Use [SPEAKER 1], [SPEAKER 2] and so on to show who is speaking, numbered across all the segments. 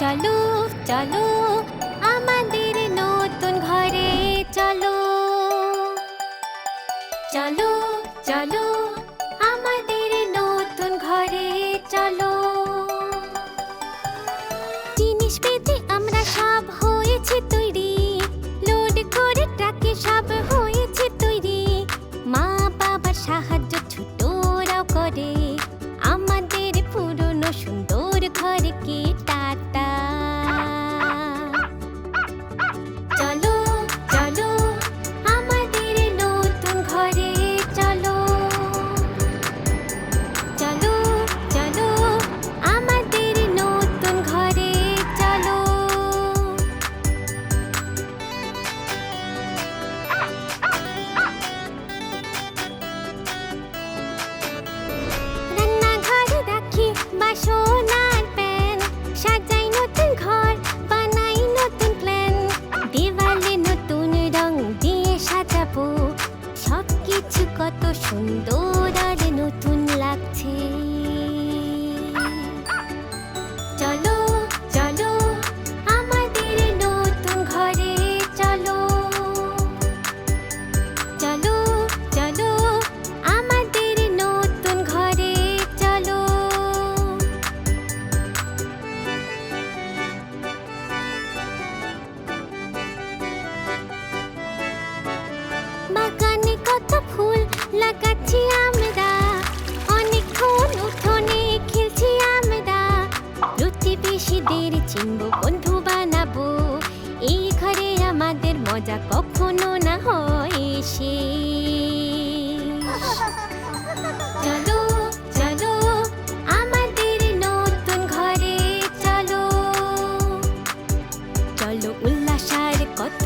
[SPEAKER 1] চলো চলো, আমাদের নতুন ঘরে চলো। চলো চলো, আমাদের নতুন ঘরে চলো। জিনিস পেতে আমরা সব হয়েছে তৈরি। লোড করে ট্রাকে সব হয়েছে তৈরি। মা বাবার সাহায্য কত সুন্দর লাগাচ্ছি আমরা। অনেকক্ষণ উঠোনে খেলছি আমরা। প্রতিবেশীদের চিনব, বন্ধু বানাবো। এই ঘরে আমাদের মজা কখনো না হয় শেষ চলো চলো, আমাদের নতুন ঘরে চলো। চলো উল্লাসার কত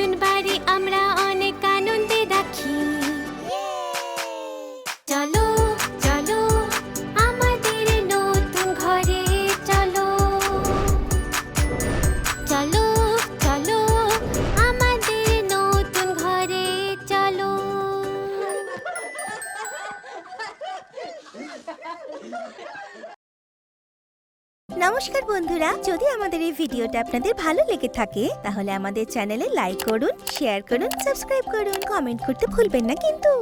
[SPEAKER 1] নতুন বাড়ি আমরা অনেক আনন্দে রাখি। চলো চলো, আমাদের নতুন ঘরে চলো। চলো চলো, আমাদের নতুন ঘরে চলো।
[SPEAKER 2] নমস্কার বন্ধুরা, যদি আমাদের এই ভিডিওটা আপনাদের ভালো লেগে থাকে, তাহলে আমাদের চ্যানেলে লাইক করুন শেয়ার করুন সাবস্ক্রাইব করুন কমেন্ট করতে ভুলবেন না কিন্তু।